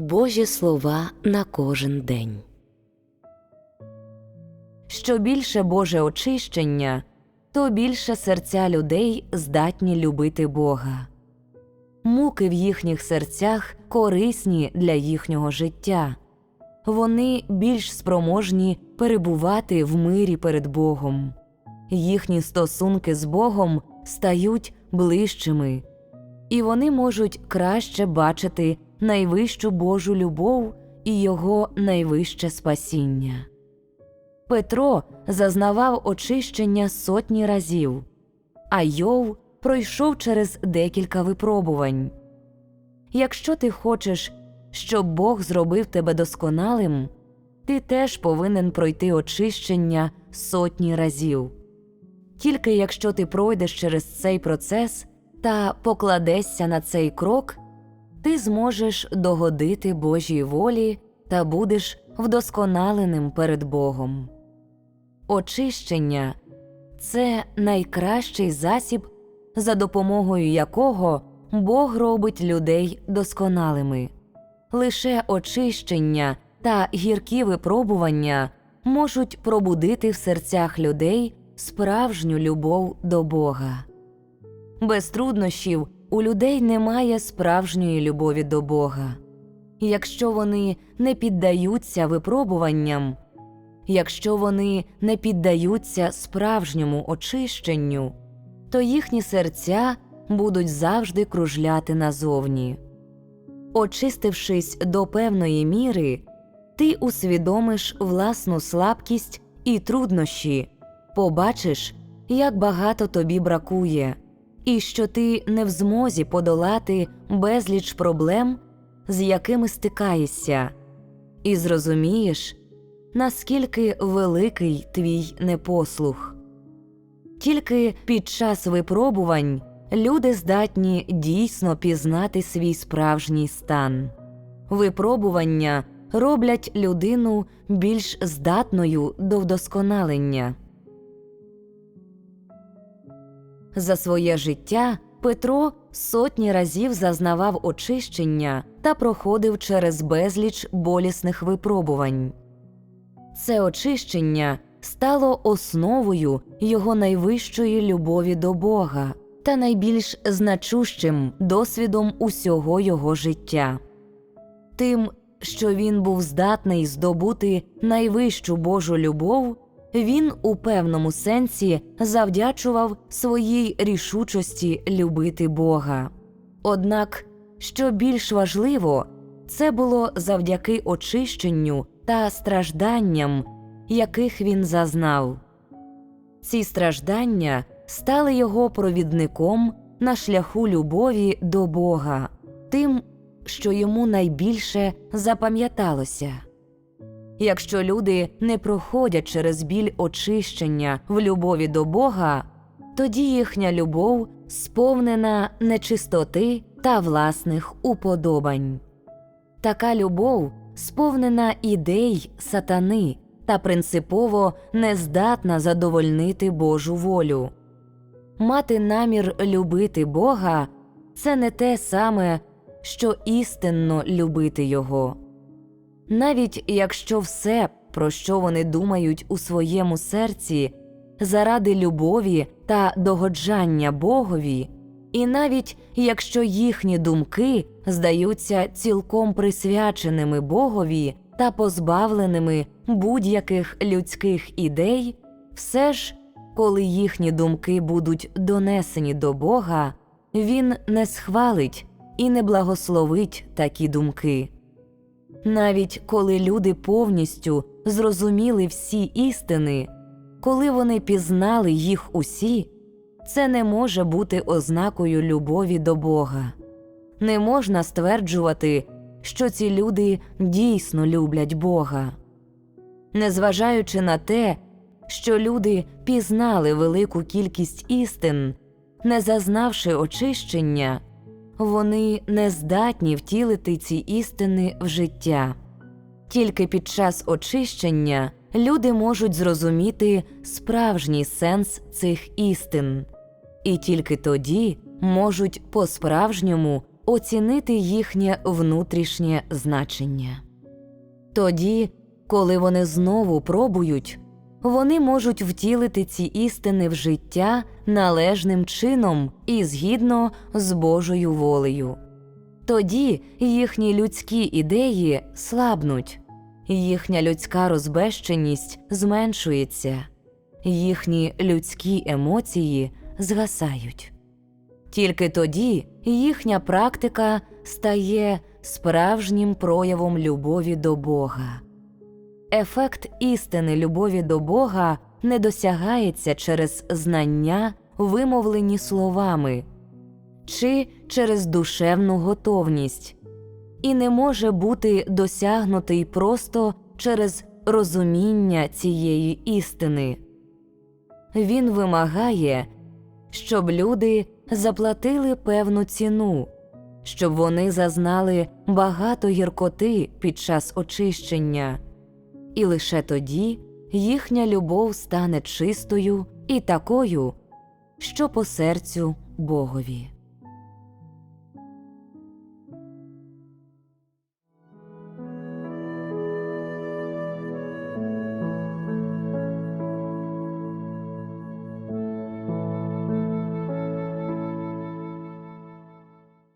Божі слова на кожен день. Що більше Боже очищення, то більше серця людей здатні любити Бога. Муки в їхніх серцях корисні для їхнього життя. Вони більш спроможні перебувати в мирі перед Богом. Їхні стосунки з Богом стають ближчими, і вони можуть краще бачити найвищу Божу любов і Його найвище спасіння. Петро зазнавав очищення сотні разів, а Йов пройшов через декілька випробувань. Якщо ти хочеш, щоб Бог зробив тебе досконалим, ти теж повинен пройти очищення сотні разів. Тільки якщо ти пройдеш через цей процес та покладешся на цей крок, ти зможеш догодити Божій волі та будеш вдосконаленим перед Богом. Очищення це найкращий засіб, за допомогою якого Бог робить людей досконалими. Лише очищення та гіркі випробування можуть пробудити в серцях людей справжню любов до Бога. Без труднощів у людей немає справжньої любові до Бога. Якщо вони не піддаються випробуванням, якщо вони не піддаються справжньому очищенню, то їхні серця будуть завжди кружляти назовні. Очистившись до певної міри, ти усвідомиш власну слабкість і труднощі, побачиш, як багато тобі бракує, і що ти не в змозі подолати безліч проблем, з якими стикаєшся, і зрозумієш, наскільки великий твій непослух. Тільки під час випробувань люди здатні дійсно пізнати свій справжній стан. Випробування роблять людину більш здатною до вдосконалення. За своє життя Петро сотні разів зазнавав очищення та проходив через безліч болісних випробувань. Це очищення стало основою його найвищої любові до Бога та найбільш значущим досвідом усього його життя. Тим, що він був здатний здобути найвищу Божу любов, він у певному сенсі завдячував своїй рішучості любити Бога. Однак, що більш важливо, це було завдяки очищенню та стражданням, яких він зазнав. Ці страждання стали його провідником на шляху любові до Бога, тим, що йому найбільше запам'яталося. Якщо люди не проходять через біль очищення в любові до Бога, тоді їхня любов сповнена нечистоти та власних уподобань. Така любов сповнена ідей сатани та принципово не здатна задовольнити Божу волю. Мати намір любити Бога це не те саме, що істинно любити Його. Навіть якщо все, про що вони думають у своєму серці, заради любові та догоджання Богові, і навіть якщо їхні думки здаються цілком присвяченими Богові та позбавленими будь-яких людських ідей, все ж, коли їхні думки будуть донесені до Бога, Він не схвалить і не благословить такі думки. Навіть коли люди повністю зрозуміли всі істини, коли вони пізнали їх усі, це не може бути ознакою любові до Бога. Не можна стверджувати, що ці люди дійсно люблять Бога. Незважаючи на те, що люди пізнали велику кількість істин, не зазнавши очищення, вони не здатні втілити ці істини в життя. Тільки під час очищення люди можуть зрозуміти справжній сенс цих істин, і тільки тоді можуть по-справжньому оцінити їхнє внутрішнє значення. Тоді, коли вони знову пробують, вони можуть втілити ці істини в життя належним чином і згідно з Божою волею. Тоді їхні людські ідеї слабнуть, їхня людська розбещеність зменшується, їхні людські емоції згасають. Тільки тоді їхня практика стає справжнім проявом любові до Бога. Ефект істини любові до Бога не досягається через знання, вимовлені словами, чи через душевну готовність, і не може бути досягнутий просто через розуміння цієї істини. Він вимагає, щоб люди заплатили певну ціну, щоб вони зазнали багато гіркоти під час очищення, і лише тоді їхня любов стане чистою і такою, що по серцю Богові.